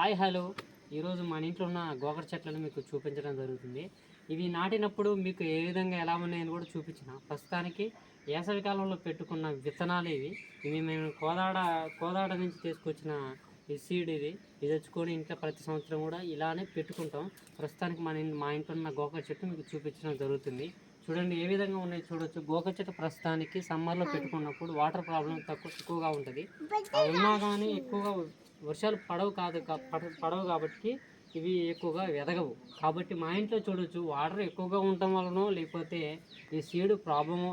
Hi hello. ఈరోజు మన ఇంట్లో ఉన్న గోకర చెట్లను మీకు చూపించడం జరుగుతుంది. ఇవి నాటినప్పుడు మీకు ఏ విధంగా ఎలా ఉన్నాయని కూడా చూపించిన. ప్రస్తుతానికి వేసవి కాలంలో పెట్టుకున్న విత్తనాలు ఇవి. ఇవి మేము కోదాడ కోదాడ నుంచి తీసుకొచ్చిన ఈ సీడ్ ఇది. ఇది తెచ్చుకొని ఇంట్లో ప్రతి సంవత్సరం కూడా ఇలానే పెట్టుకుంటాం. ప్రస్తుతానికి మన మా ఇంట్లో ఉన్న గోకర చెట్టు మీకు చూపించడం జరుగుతుంది. చూడండి ఏ విధంగా ఉన్నాయి చూడొచ్చు. గోకర చెట్టు ప్రస్తుతానికి సమ్మర్లో పెట్టుకున్నప్పుడు వాటర్ ప్రాబ్లం తక్కువ ఎక్కువగా ఉంటుంది. ఉన్నా కానీ ఎక్కువగా వర్షాలు పడవు కాదు పడవు కాబట్టి ఇవి ఎక్కువగా ఎదగవు కాబట్టి మా ఇంట్లో చూడొచ్చు వాటర్ ఎక్కువగా ఉండటం వలనో లేకపోతే ఈ సీడ్ ప్రాబ్లమ్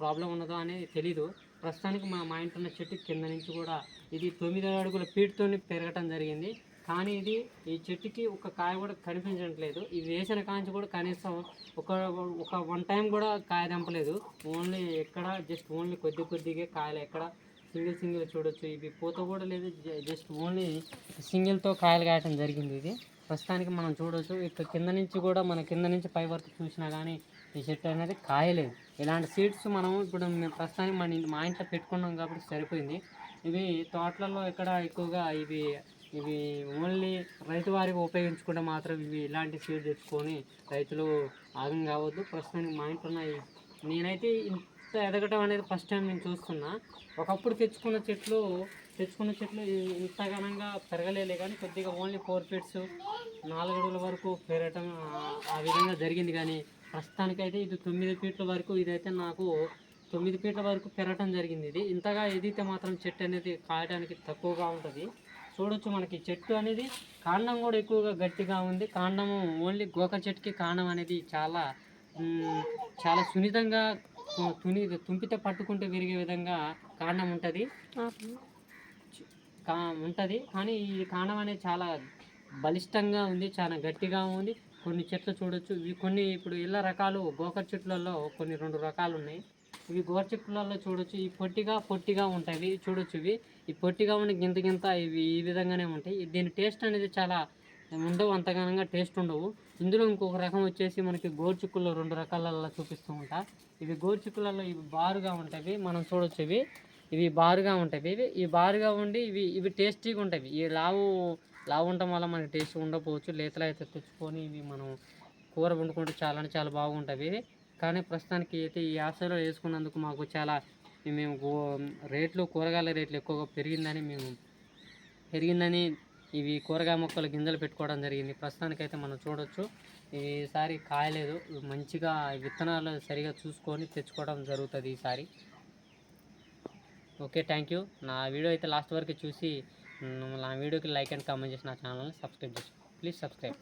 ప్రాబ్లం ఉన్నదో అనేది తెలీదు. ప్రస్తుతానికి మా మా ఇంట్లో ఉన్న చెట్టు కింద నుంచి కూడా ఇది తొమ్మిది అడుగుల పీటుతో పెరగటం జరిగింది. కానీ ఇది ఈ చెట్టుకి ఒక కాయ కూడా కనిపించట్లేదు. ఇది వేసిన కాంచి కూడా కనీసం ఒక ఒక వన్ టైం కూడా కాయ దంపలేదు. ఓన్లీ ఎక్కడ జస్ట్ ఓన్లీ కొద్ది కొద్దిగా కాయలు ఎక్కడ సింగిల్ సింగిల్ చూడొచ్చు. ఇవి పూత కూడా లేదు జ- జస్ట్ ఓన్లీ సింగిల్తో కాయలు కాయటం జరిగింది ఇది. ప్రస్తుతానికి మనం చూడొచ్చు. ఇక్కడ కింద నుంచి కూడా మన కింద నుంచి పై వరకు చూసినా కానీ ఈ చెట్టు అనేది కాయలేదు. ఇలాంటి సీడ్స్ మనం ఇప్పుడు మేము ప్రస్తుతానికి మన మా ఇంట్లో పెట్టుకున్నాం కాబట్టి సరిపోయింది. ఇవి తోటలలో ఇక్కడ ఎక్కువగా ఇవి ఇవి ఓన్లీ రైతు వారికి ఉపయోగించుకుంటే మాత్రం ఇవి ఇలాంటి సీడ్ తెచ్చుకొని రైతులు ఆగం కావద్దు. ప్రస్తుతానికి మా ఇంట్లో ఉన్న నేనైతే ఇంత ఎదగటం అనేది ఫస్ట్ టైం నేను చూస్తున్నా. ఒకప్పుడు తెచ్చుకున్న చెట్లు తెచ్చుకున్న చెట్లు ఇంత ఘనంగా పెరగలేదు కానీ కొద్దిగా ఓన్లీ ఫోర్ ఫీట్స్ నాలుగు అడుగుల వరకు పెరగటం ఆ- విధంగా జరిగింది. కానీ ప్రస్తుతానికైతే ఇది తొమ్మిది ఫీట్ల వరకు ఇదైతే నాకు తొమ్మిది ఫీట్ల వరకు పెరగటం జరిగింది ఇది. ఇంతగా ఎదిగితే మాత్రం చెట్టు అనేది కాయడానికి తక్కువగా ఉంటుంది చూడొచ్చు మనకి. చెట్టు అనేది కాండం కూడా ఎక్కువగా గట్టిగా ఉంది. కాండము ఓన్లీ గోక చెట్టుకి కాండం అనేది చాలా చాలా సున్నితంగా తుని తుంపితో పట్టుకుంటే విరిగే విధంగా కాండం ఉంటుంది. కా ఉంటుంది. కానీ ఈ కాండం అనేది చాలా బలిష్టంగా ఉంది చాలా గట్టిగా ఉంది. కొన్ని చెట్లు చూడొచ్చు. ఇవి కొన్ని ఇప్పుడు ఇళ్ళ రకాలు గోకర చెట్లలో కొన్ని రెండు రకాలు ఉన్నాయి. ఇవి గోకర చెట్లలో చూడొచ్చు. ఈ పొట్టిగా పొట్టిగా ఉంటాయి. ఇవి చూడొచ్చు ఇవి. ఈ పొట్టిగా ఉన్న గింత గింత ఇవి ఈ విధంగానే ఉంటాయి. దీని టేస్ట్ అనేది చాలా ఉండవు అంతగానంగా టేస్ట్ ఉండవు. ఇందులో ఇంకొక రకం వచ్చేసి మనకి గోరుచిక్కుల్లో రెండు రకాలలో చూపిస్తూ ఉంటా. ఇవి గోరుచిక్కులలో ఇవి బారుగా ఉంటాయి మనం చూడొచ్చు ఇవి ఇవి బారుగా ఉంటాయి ఇవి ఈ బారుగా ఉండి ఇవి ఇవి టేస్టీగా ఉంటాయి ఈ లావు లావు ఉండటం వల్ల మనకి టేస్ట్ ఉండకపోవచ్చు. లేతలు అయితే తెచ్చుకొని ఇవి మనం కూర వండుకుంటే చాలా అంటే చాలా బాగుంటాయి ఇవి కానీ ప్రస్తుతానికి అయితే ఈ ఆశలో వేసుకున్నందుకు మాకు చాలా మేము రేట్లు కూరగాయల రేట్లు ఎక్కువగా పెరిగిందని మేము పెరిగిందని ఇవి కూరగాయ మొక్కలు గింజలు పెట్టుకోవడం జరిగింది. ప్రస్తుతానికైతే మనం చూడొచ్చు. ఈసారి కాయలేదు. మంచిగా విత్తనాలు సరిగా చూసుకొని తెచ్చుకోవడం జరుగుతుంది ఈసారి. Okay thank you. నా వీడియో అయితే లాస్ట్ వరకు చూసి నా వీడియోకి లైక్ అండ్ కామెంట్ చేసి నా ఛానల్ని సబ్స్క్రైబ్ చేసుకోండి ప్లీజ్ సబ్స్క్రైబ్.